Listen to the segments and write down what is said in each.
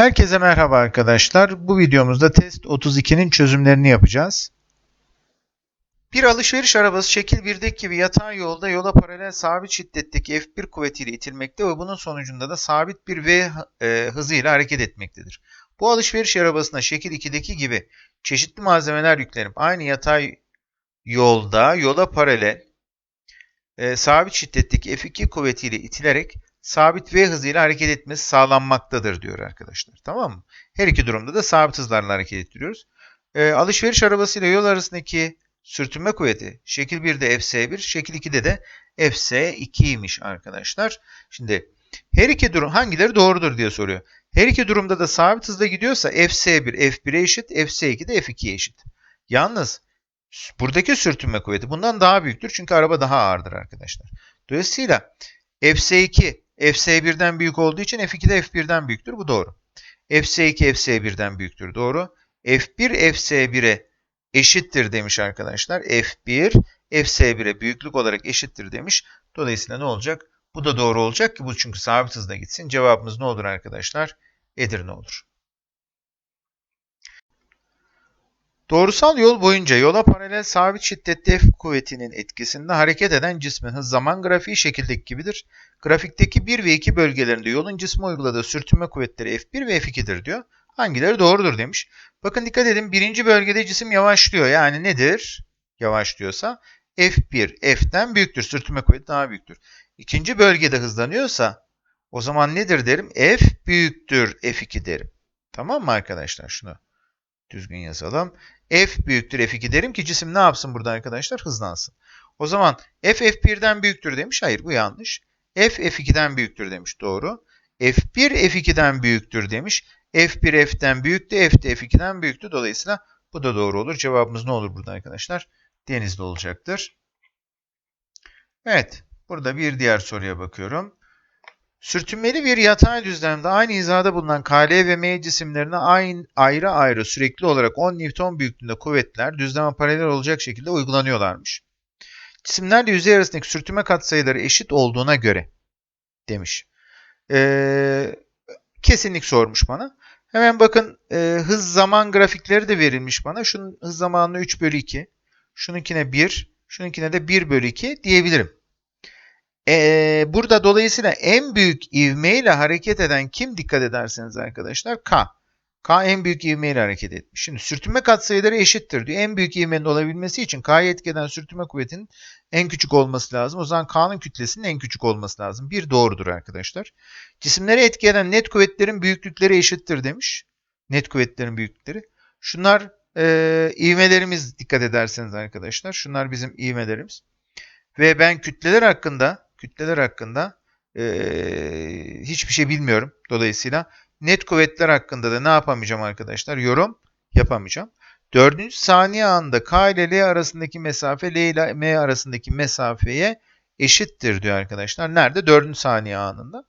Herkese merhaba arkadaşlar. Bu videomuzda test 32'nin çözümlerini yapacağız. Bir alışveriş arabası şekil 1'deki gibi yatay yolda yola paralel sabit şiddetteki F1 kuvvetiyle itilmekte ve bunun sonucunda da sabit bir V e, hızıyla hareket etmektedir. Bu alışveriş arabasına şekil 2'deki gibi çeşitli malzemeler yüklenip aynı yatay yolda yola paralel e, sabit şiddetteki F2 kuvvetiyle itilerek sabit V hızıyla hareket etmesi sağlanmaktadır diyor arkadaşlar. Tamam mı? Her iki durumda da sabit hızlarla hareket ettiriyoruz. E, alışveriş arabasıyla yol arasındaki sürtünme kuvveti şekil 1'de Fs1, şekil 2'de de Fs2'ymiş arkadaşlar. Şimdi her iki durum hangileri doğrudur diye soruyor. Her iki durumda da sabit hızla gidiyorsa Fs1 F1'e eşit, Fs2 de F2'ye eşit. Yalnız buradaki sürtünme kuvveti bundan daha büyüktür çünkü araba daha ağırdır arkadaşlar. Dolayısıyla Fs2 Fs1'den büyük olduğu için F2 de F1'den büyüktür. Bu doğru. Fs2 Fs1'den büyüktür. Doğru. F1 Fs1'e eşittir demiş arkadaşlar. F1 Fs1'e büyüklük olarak eşittir demiş. Dolayısıyla ne olacak? Bu da doğru olacak ki bu çünkü sabit hızla gitsin. Cevabımız ne olur arkadaşlar? Edirne olur. Doğrusal yol boyunca yola paralel sabit şiddetli F kuvvetinin etkisinde hareket eden cismin hız zaman grafiği şekildeki gibidir. Grafikteki 1 ve 2 bölgelerinde yolun cisme uyguladığı sürtünme kuvvetleri F1 ve F2'dir diyor. Hangileri doğrudur demiş. Bakın dikkat edin birinci bölgede cisim yavaşlıyor. Yani nedir? Yavaşlıyorsa F1 F'den büyüktür. Sürtünme kuvveti daha büyüktür. İkinci bölgede hızlanıyorsa o zaman nedir derim? F büyüktür F2 derim. Tamam mı arkadaşlar? Şunu düzgün yazalım. F büyüktür F2 derim ki cisim ne yapsın burada arkadaşlar? Hızlansın. O zaman F F1'den büyüktür demiş. Hayır bu yanlış. F F2'den büyüktür demiş. Doğru. F1 F2'den büyüktür demiş. F1 F'den büyüktü. F de F2'den büyüktü. Dolayısıyla bu da doğru olur. Cevabımız ne olur burada arkadaşlar? Denizli olacaktır. Evet. Burada bir diğer soruya bakıyorum. Sürtünmeli bir yatay düzlemde aynı hizada bulunan KL ve M cisimlerine aynı, ayrı ayrı sürekli olarak 10 Newton büyüklüğünde kuvvetler düzleme paralel olacak şekilde uygulanıyorlarmış. Cisimlerle yüzey arasındaki sürtünme katsayıları eşit olduğuna göre demiş. Ee, kesinlik sormuş bana. Hemen bakın e, hız zaman grafikleri de verilmiş bana. Şunun hız zamanını 3 bölü 2. Şununkine 1. Şununkine de 1 bölü 2 diyebilirim. Ee, burada dolayısıyla en büyük ivmeyle hareket eden kim dikkat ederseniz arkadaşlar? K. K en büyük ivmeyle hareket etmiş. Şimdi sürtünme katsayıları eşittir diyor. En büyük ivmenin olabilmesi için K'ya etki eden sürtünme kuvvetinin en küçük olması lazım. O zaman K'nın kütlesinin en küçük olması lazım. Bir doğrudur arkadaşlar. Cisimlere etki eden net kuvvetlerin büyüklükleri eşittir demiş. Net kuvvetlerin büyüklükleri. Şunlar e, ivmelerimiz dikkat ederseniz arkadaşlar. Şunlar bizim ivmelerimiz. Ve ben kütleler hakkında kütleler hakkında e, hiçbir şey bilmiyorum. Dolayısıyla net kuvvetler hakkında da ne yapamayacağım arkadaşlar? Yorum yapamayacağım. Dördüncü saniye anda K ile L arasındaki mesafe L ile M arasındaki mesafeye eşittir diyor arkadaşlar. Nerede? Dördüncü saniye anında.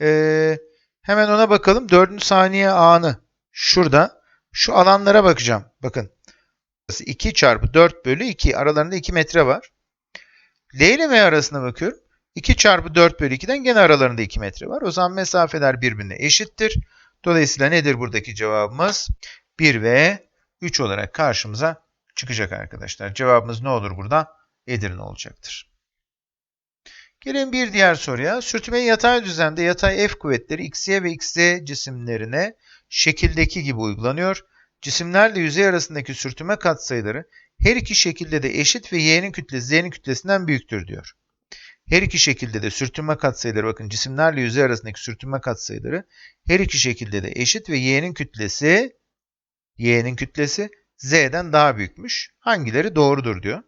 Ee, hemen ona bakalım. Dördüncü saniye anı şurada. Şu alanlara bakacağım. Bakın. 2 çarpı 4 bölü 2. Aralarında 2 metre var. L ile M arasına bakıyorum. 2 çarpı 4 bölü 2'den gene aralarında 2 metre var. O zaman mesafeler birbirine eşittir. Dolayısıyla nedir buradaki cevabımız? 1 ve 3 olarak karşımıza çıkacak arkadaşlar. Cevabımız ne olur burada? Edirne olacaktır. Gelin bir diğer soruya. Sürtünmeyi yatay düzlemde yatay F kuvvetleri XY ve XZ cisimlerine şekildeki gibi uygulanıyor. Cisimlerle yüzey arasındaki sürtünme katsayıları her iki şekilde de eşit ve y'nin kütlesi z'nin kütlesinden büyüktür diyor. Her iki şekilde de sürtünme katsayıları bakın cisimlerle yüzey arasındaki sürtünme katsayıları her iki şekilde de eşit ve y'nin kütlesi y'nin kütlesi z'den daha büyükmüş. Hangileri doğrudur diyor.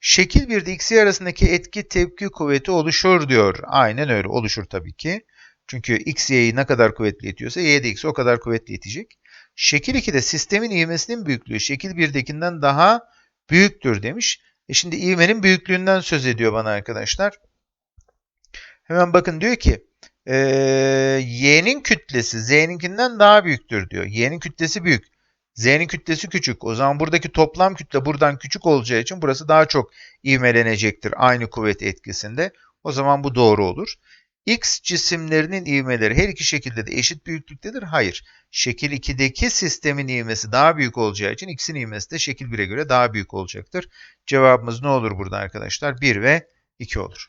Şekil 1'de xy arasındaki etki tepki kuvveti oluşur diyor. Aynen öyle oluşur tabii ki. Çünkü x y'yi ne kadar kuvvetli itiyorsa y de x'i o kadar kuvvetli itecek. Şekil 2'de sistemin ivmesinin büyüklüğü şekil 1'dekinden daha büyüktür demiş. E şimdi ivmenin büyüklüğünden söz ediyor bana arkadaşlar. Hemen bakın diyor ki e, y'nin kütlesi z'ninkinden daha büyüktür diyor. y'nin kütlesi büyük. Z'nin kütlesi küçük. O zaman buradaki toplam kütle buradan küçük olacağı için burası daha çok ivmelenecektir aynı kuvvet etkisinde. O zaman bu doğru olur. X cisimlerinin ivmeleri her iki şekilde de eşit büyüklüktedir. Hayır. Şekil 2'deki sistemin ivmesi daha büyük olacağı için X'in ivmesi de şekil 1'e göre daha büyük olacaktır. Cevabımız ne olur burada arkadaşlar? 1 ve 2 olur.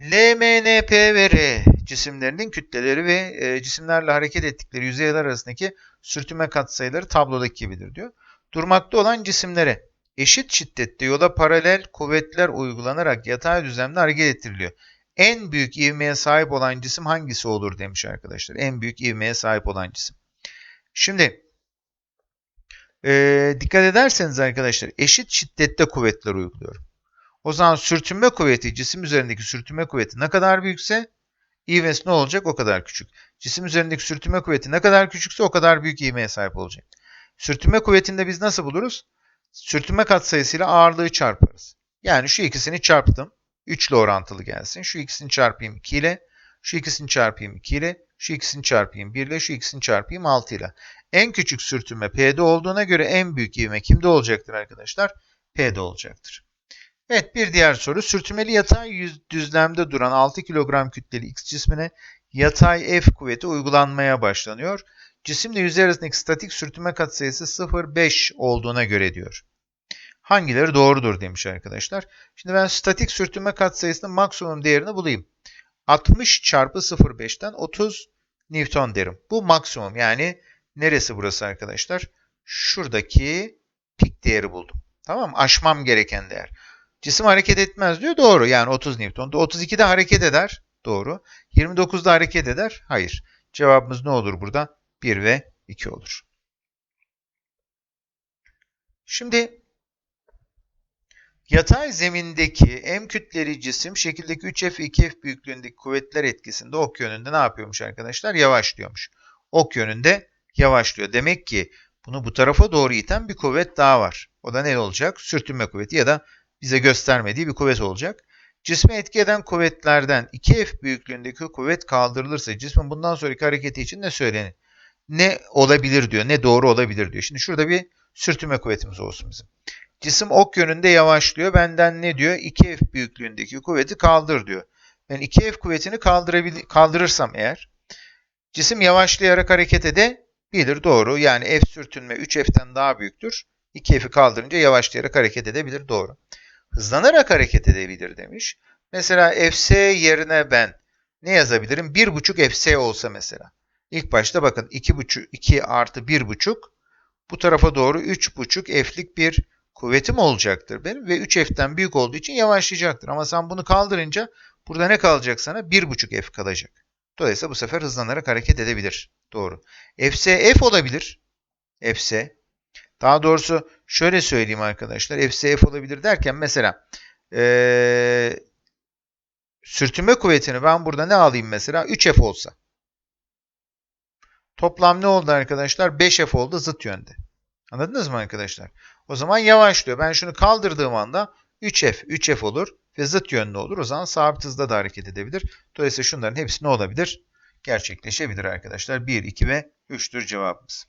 L, M, ve R cisimlerinin kütleleri ve e, cisimlerle hareket ettikleri yüzeyler arasındaki sürtünme katsayıları tablodaki gibidir diyor. Durmakta olan cisimlere eşit şiddette yola paralel kuvvetler uygulanarak yatay düzlemde hareket ettiriliyor. En büyük ivmeye sahip olan cisim hangisi olur demiş arkadaşlar. En büyük ivmeye sahip olan cisim. Şimdi e, dikkat ederseniz arkadaşlar eşit şiddette kuvvetler uyguluyorum. O zaman sürtünme kuvveti cisim üzerindeki sürtünme kuvveti ne kadar büyükse ivmesi ne olacak o kadar küçük. Cisim üzerindeki sürtünme kuvveti ne kadar küçükse o kadar büyük ivmeye sahip olacak. Sürtünme kuvvetini biz nasıl buluruz? Sürtünme katsayısıyla ağırlığı çarparız. Yani şu ikisini çarptım. 3 ile orantılı gelsin. Şu ikisini çarpayım 2 ile. Şu ikisini çarpayım 2 ile. Şu ikisini çarpayım 1 ile. Şu ikisini çarpayım 6 ile. En küçük sürtünme P'de olduğuna göre en büyük ivme kimde olacaktır arkadaşlar? P'de olacaktır. Evet bir diğer soru. Sürtünmeli yatay düzlemde duran 6 kilogram kütleli X cismine yatay F kuvveti uygulanmaya başlanıyor. Cisimle yüzey arasındaki statik sürtünme katsayısı 0,5 olduğuna göre diyor. Hangileri doğrudur demiş arkadaşlar. Şimdi ben statik sürtünme katsayısının maksimum değerini bulayım. 60 çarpı 0,5'ten 30 Newton derim. Bu maksimum yani neresi burası arkadaşlar? Şuradaki pik değeri buldum. Tamam mı? Aşmam gereken değer. Cisim hareket etmez diyor. Doğru. Yani 30 Newton. 32'de hareket eder. Doğru. 29'da hareket eder. Hayır. Cevabımız ne olur burada? 1 ve 2 olur. Şimdi yatay zemindeki M kütleli cisim şekildeki 3F 2F büyüklüğündeki kuvvetler etkisinde ok yönünde ne yapıyormuş arkadaşlar? Yavaşlıyormuş. Ok yönünde yavaşlıyor. Demek ki bunu bu tarafa doğru iten bir kuvvet daha var. O da ne olacak? Sürtünme kuvveti ya da bize göstermediği bir kuvvet olacak. Cisme etki eden kuvvetlerden 2F büyüklüğündeki kuvvet kaldırılırsa cismin bundan sonraki hareketi için ne söylenir? Ne olabilir diyor, ne doğru olabilir diyor. Şimdi şurada bir sürtünme kuvvetimiz olsun bizim. Cisim ok yönünde yavaşlıyor. Benden ne diyor? 2F büyüklüğündeki kuvveti kaldır diyor. Ben 2F kuvvetini kaldırırsam eğer cisim yavaşlayarak hareket edebilir. Doğru. Yani F sürtünme 3F'ten daha büyüktür. 2F'i kaldırınca yavaşlayarak hareket edebilir. Doğru hızlanarak hareket edebilir demiş. Mesela fs yerine ben ne yazabilirim? 1.5 fs olsa mesela. İlk başta bakın 2.5 2 artı 1.5 bu tarafa doğru 3.5 f'lik bir kuvvetim olacaktır benim ve 3f'ten büyük olduğu için yavaşlayacaktır. Ama sen bunu kaldırınca burada ne kalacak sana? 1.5 f kalacak. Dolayısıyla bu sefer hızlanarak hareket edebilir. Doğru. fs f olabilir. fs daha doğrusu şöyle söyleyeyim arkadaşlar. FCF olabilir derken mesela ee, sürtünme kuvvetini ben burada ne alayım mesela? 3F olsa. Toplam ne oldu arkadaşlar? 5F oldu zıt yönde. Anladınız mı arkadaşlar? O zaman yavaşlıyor. Ben şunu kaldırdığım anda 3F, 3F olur ve zıt yönde olur. O zaman sabit hızda da hareket edebilir. Dolayısıyla şunların hepsi ne olabilir? Gerçekleşebilir arkadaşlar. 1, 2 ve 3'tür cevabımız.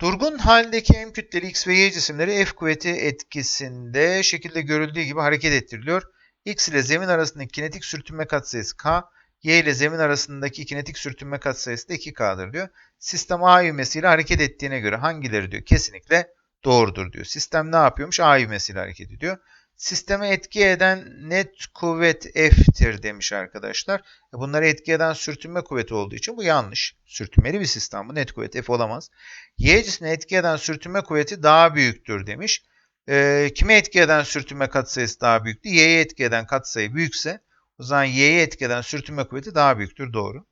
Durgun haldeki M kütleli X ve Y cisimleri F kuvveti etkisinde şekilde görüldüğü gibi hareket ettiriliyor. X ile zemin arasındaki kinetik sürtünme katsayısı K, Y ile zemin arasındaki kinetik sürtünme katsayısı da 2K'dır diyor. Sistem A ivmesiyle hareket ettiğine göre hangileri diyor kesinlikle doğrudur diyor. Sistem ne yapıyormuş? A ivmesiyle hareket ediyor. Sisteme etki eden net kuvvet F'tir demiş arkadaşlar. E, bunları etki eden sürtünme kuvveti olduğu için bu yanlış. Sürtünmeli bir sistem bu. Net kuvvet F olamaz. Y cismine etki eden sürtünme kuvveti daha büyüktür demiş. E, kime etki eden sürtünme katsayısı daha büyüktü? Y'ye etki eden katsayı büyükse o zaman Y'ye etki eden sürtünme kuvveti daha büyüktür. Doğru.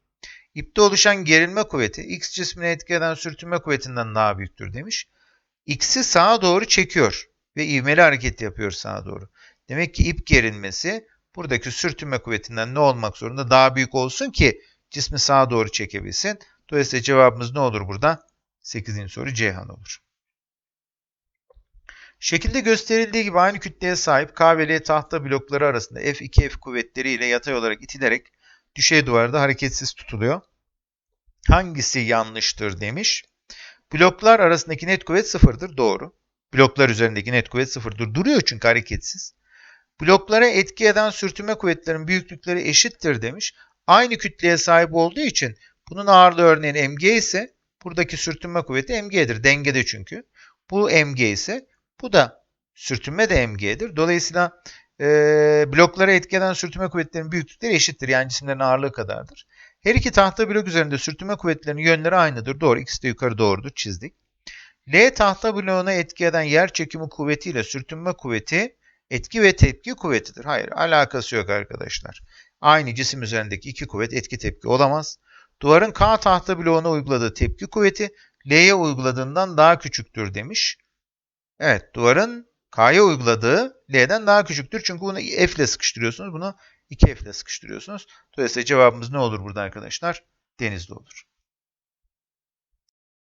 İpte oluşan gerilme kuvveti X cismine etki eden sürtünme kuvvetinden daha büyüktür demiş. X'i sağa doğru çekiyor ve ivmeli hareket yapıyor sağa doğru. Demek ki ip gerilmesi buradaki sürtünme kuvvetinden ne olmak zorunda? Daha büyük olsun ki cismi sağa doğru çekebilsin. Dolayısıyla cevabımız ne olur burada? 8. soru Ceyhan olur. Şekilde gösterildiği gibi aynı kütleye sahip K ve L tahta blokları arasında F2F kuvvetleri ile yatay olarak itilerek düşey duvarda hareketsiz tutuluyor. Hangisi yanlıştır demiş. Bloklar arasındaki net kuvvet sıfırdır. Doğru. Bloklar üzerindeki net kuvvet sıfırdır. Duruyor çünkü hareketsiz. Bloklara etki eden sürtünme kuvvetlerinin büyüklükleri eşittir demiş. Aynı kütleye sahip olduğu için bunun ağırlığı örneğin mg ise buradaki sürtünme kuvveti mg'dir. Dengede çünkü. Bu mg ise bu da sürtünme de mg'dir. Dolayısıyla e, bloklara etki eden sürtünme kuvvetlerinin büyüklükleri eşittir. Yani cisimlerin ağırlığı kadardır. Her iki tahta blok üzerinde sürtünme kuvvetlerinin yönleri aynıdır. Doğru. İkisi de yukarı doğrudur. Çizdik. L tahta bloğuna etki eden yer çekimi kuvvetiyle sürtünme kuvveti etki ve tepki kuvvetidir. Hayır, alakası yok arkadaşlar. Aynı cisim üzerindeki iki kuvvet etki tepki olamaz. Duvarın K tahta bloğuna uyguladığı tepki kuvveti L'ye uyguladığından daha küçüktür demiş. Evet, duvarın K'ya uyguladığı L'den daha küçüktür. Çünkü bunu F ile sıkıştırıyorsunuz. Bunu 2F ile sıkıştırıyorsunuz. Dolayısıyla cevabımız ne olur burada arkadaşlar? Denizli olur.